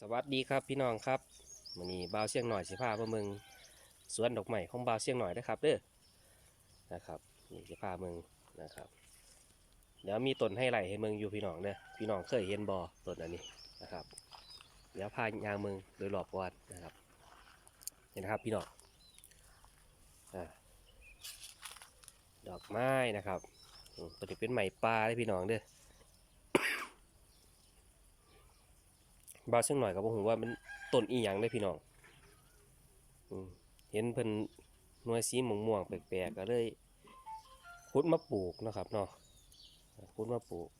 สวัสดีครับพี่น้องครับวันนี้บ่าวเชียงหน่อยสิพาพาเมืองสวนดอกไม้ของบ่าวเชียงหน่อยนะครับเด้อนะครับนี่สิพาเมืองนะครับเดี๋ยวมีต้นให้ไหลให้มืองอยู่พี่น้องเด้อพี่น้องเคยเห็นบ่ต้นอันนี้นะครับเดี๋ยวพายางมืองโดยรอบก่อนนะครับนี่นะครับพี่น้องอดอกไม้นะครับตัวนี้เป็นไม้ป่าเลยพี่น้องเด้อ บาซึ่งหน่อยก็บ่ฮู้ว่ามันต้นอีหยังได้พี่น้องอเห็นเพิ่นหน่วยสีม่วงๆแปลกๆก็เลยขุดมาปลูกนะครับเนาะขุดมาปลูก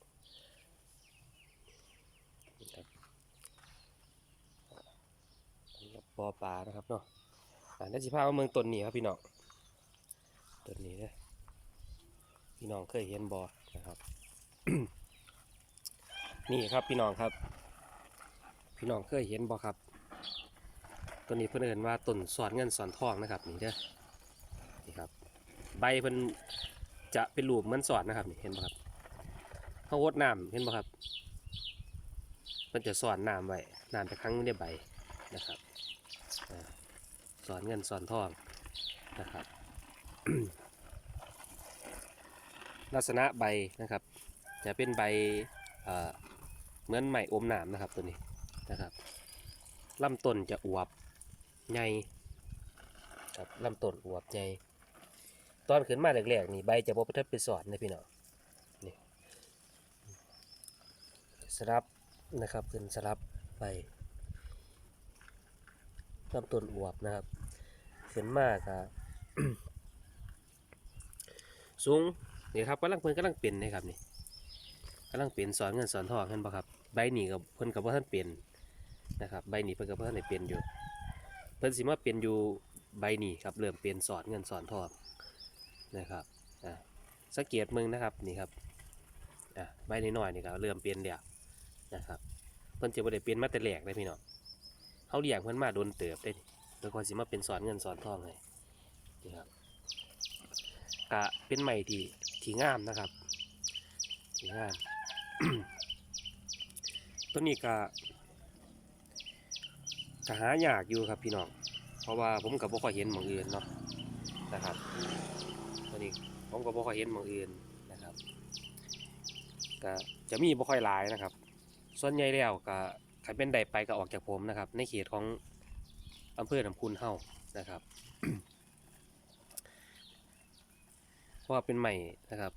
นะครับปอปลานะครับเนาะอ่าเดี๋ยวสิพามาเมืองต้นนี้ครับพี่น้องต้นนี้เด้อพี่น้องเคยเห็นบ่นะครับ นี่ครับพี่น้องครับ พี่น้องเคยเห็นบ่ครับ ตัวนี้เพิ่อนเอินว่าต้นสอนเงินสอนทองนะครับนี่เด้อนี่ครับ ใบเพิ่นจะเป็นรูปเหมือนสอนนะครับนี่เห็นบ่ครับเขาวดน้ำเห็นบ่ครับเพิ่นจะสอนน้ำไว้น้ำจะค้างไว้ในใบนะครับสอนเงินสอนทองนะครับ ลักษณะใบนะครับ จะเป็นใบเเหมือนไหมอมน้ำนะครับตัวนี้ นะครับลำต้นจะอวบใหญ่ครับลำต้นอวบใหญ่ตอนขึ้นมาแรกๆนี่ใบจะบ่ประทับไปสอนนะพี่น้องนี่สลับนะครับขึ้นสลับใบลำต้นอวบนะครับขึ้นมากครับสูงนี่ครับกำลังเพิ่นกำลังเป็นนะครับนี่กำลังเป็นสอนเงินสอนทองเห็นปะครับใบหนีกับเพิ่นกับว่าท่านเป็น นะครับใบหนีเพิ่นกับว่าท่นได้เป็นอยู่ เพิ่นสิมาเป็นอยู่ใบหนีครับเริ่มเป็นสอนเงินสอนทองนะครับอ่าสังเกตมึงนะครับนี่ครับอ่าใบน้อยๆนี่ก็เริ่มเป็นแล้วนะครับเพิ่นจะบ่ได้เป็นมาแต่แรกเลยพี่น้องเขาเลี้ยงเพิ่นมาโดนเติบได้นี่เพื่อก่อนสิมาเป็นสอนเงินสอนทองให้นี่ครับกะเป็นใหม่ที่ที่งามนะครับที่งามตัวนี้ก็ ก็หายากอยู่ครับพี่น้อง เพราะว่าผมกับบ่ค่อยเห็นหมองอื่นเนาะนะครับตัวนี้ผมก็บ่ค่อยเห็นหมองอื่นนะครับก็จะมีบ่ค่อยหลายนะครับ ส่วนใหญ่แล้วก็ใครเป็นใดไปก็ออกจากผมนะครับ ในเขตของอำเภอลำพูนเฮานะครับ เพราะว่าเป็นใหม่นะครับ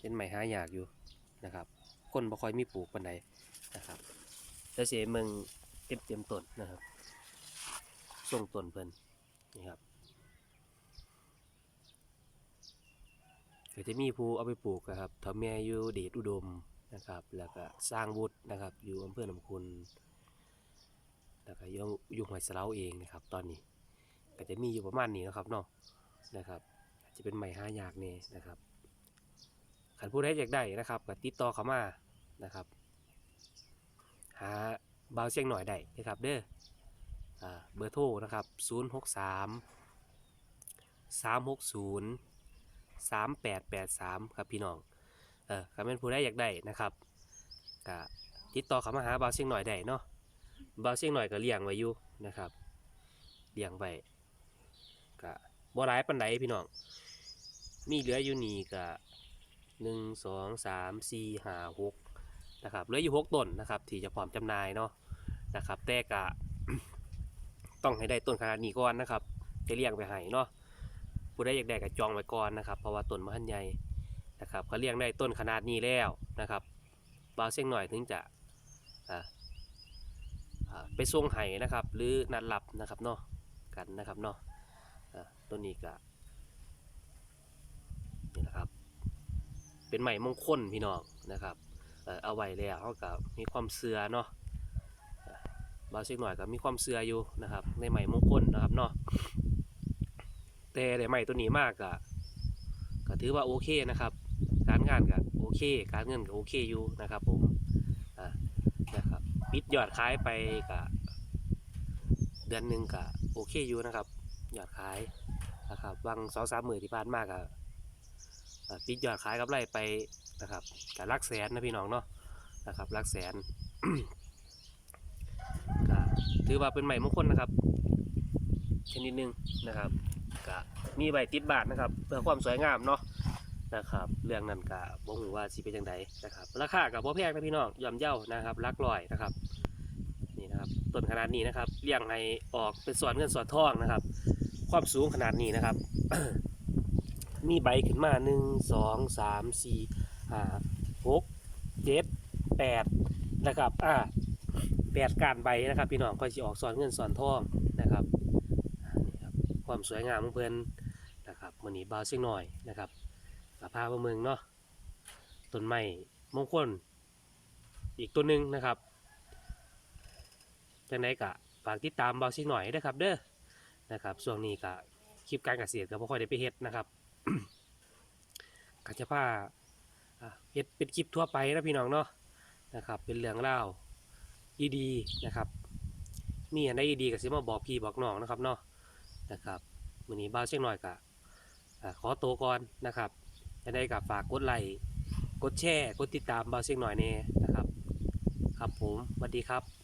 เป็นใหม่หายากอยู่นะครับ คนบ่ค่อยมีปลูกปานใดนะครับแล้วเสียเมืองเต็มเต็มต้นนะครับ ส่งต้นเพิ่นนี่ครับก็จะมีผู้เอาไปปลูกนะครับทำแม่อยู่เดชอุดมนะครับ แล้วก็สร้างวุฒินะครับ อยู่อำเภอหนำคุณแล้วก็ยังอยู่หอยสะเลาเองนะครับ ตอนนี้ก็จะมีอยู่ประมาณนี้นะครับเนาะนะครับ จะเป็นใหม่ห้ายากนี่นะครับขันผู้ใดอยากได้นะครับก็ติดต่อเข้ามานะครับ หาเบาเสียงหน่อยได้นะครับ เด้อ เบอร์โทรนะครับ 0 6 3 3 6 0 3 8 8 3 ครับพี่น้องเออถ้าเป็นผู้ใดอยากได้นะครับก็ติดต่อเขามาหาเบาเสียงหน่อยได้เนาะเบาเสียงหน่อยก็เลี้ยงไว้อยู่นะครับเลี้ยงไว้ก็บ่หลายปานใดพี่น้องมีเหลืออยู่นี่ก็หนึ่งสองสามสี่ห้าหกนะครับเหลืออยู่หกต้นนะครับ ที่จะพร้อมจำหน่ายเนาะนะครับแต่ก็ ต้องให้ได้ต้นขนาดนี้ก่อนนะครับจะเลี้ยงไปให้เนาะผู้ใดอยากได้ก็จองไว้ก่อนนะครับ เพราะว่าต้นมันใหญ่นะครับเขาเลี้ยงได้ต้นขนาดนี้แล้วนะครับบาวเสียงหน่อยถึงจะไปส่งให้นะครับ หรือนัดรับนะครับเนาะกันนะครับเนาะต้นนี้ก็นี่นะครับ เป็นใหม่มงคลพี่น้องนะครับเอาไว้แล้วเขากับมีความเสือเนาะ บางสิ่งหน่อยก็มีความเสืออยู่นะครับ ในใหม่มงคลนะครับเนาะแต่ในใหม่ตัวนี้มากก็ก็ถือว่าโอเคนะครับ การงานก็โอเค การเงินก็โอเคอยู่นะครับผมอ่านะครับปิดยอดขายไปก็เดือนหนึ่งก็โอเคอยู่นะครับ ยอดขายนะครับบางสองสามหมื่นที่ผ่านมากก็อ่าปิดยอดขายกับไรไปนะครับกับลักแสนนะพี่น้องเนาะนะครับลักแสน ถือว่าเป็นใหม่มงคลนะครับ ชนิดหนึ่งนะครับก็มีใบติดบาทนะครับ เพื่อความสวยงามเนาะนะครับ เรื่องนั้นก็บ่ฮู้ว่าสิเป็นจังไดนะครับ ราคาก็บ่แพงนะพี่น้องยอมเย้านะครับหลักร้อยนะครับนี่นะครับต้นขนาดนี้นะครับเลี้ยงให้ออกเป็นสวนเงินสวนทองนะครับ ความสูงขนาดนี้นะครับ มีใบขึ้นมาหนึ่งสองสามสี่ห้าหกเจ็ดแปดนะครับ อ่า แปดการใบนะครับ พี่น้องก็จะออกสอนเงินสอนทองนะครับอ่านี่ครับ ความสวยงามของเพื่อนนะครับมันนี้บาวเสียงหน่อยนะครับกับพามาเมืองเนาะต้นไม้มงคลอีกตัวหนึ่งนะครับจังไดกะฝากติดตามบาวเสียงหน่อยด้วยครับ เด้อนะครับช่วงนี้กะคลิปการเกษตรก็บ่ค่อยได้ไปเฮ็ดนะครับกัจจพาอะเฮ็ดเป็นคลิปทั่วไปนะพี่น้องเนาะนะครับ เป็นเรื่องเล่า อีดีนะครับ มีอันใดอีดีก็สิมาบอกพี่บอกน้องนะครับเนาะนะครับมื้อนี้บ้าเชียงหน่อยกะขอตัวก่อนนะครับอันใดก็ฝากกดไลค์กดแชร์กดติดตามบ้าเชียงหน่อยแน่นะครับ ครับผมสวัสดีครับ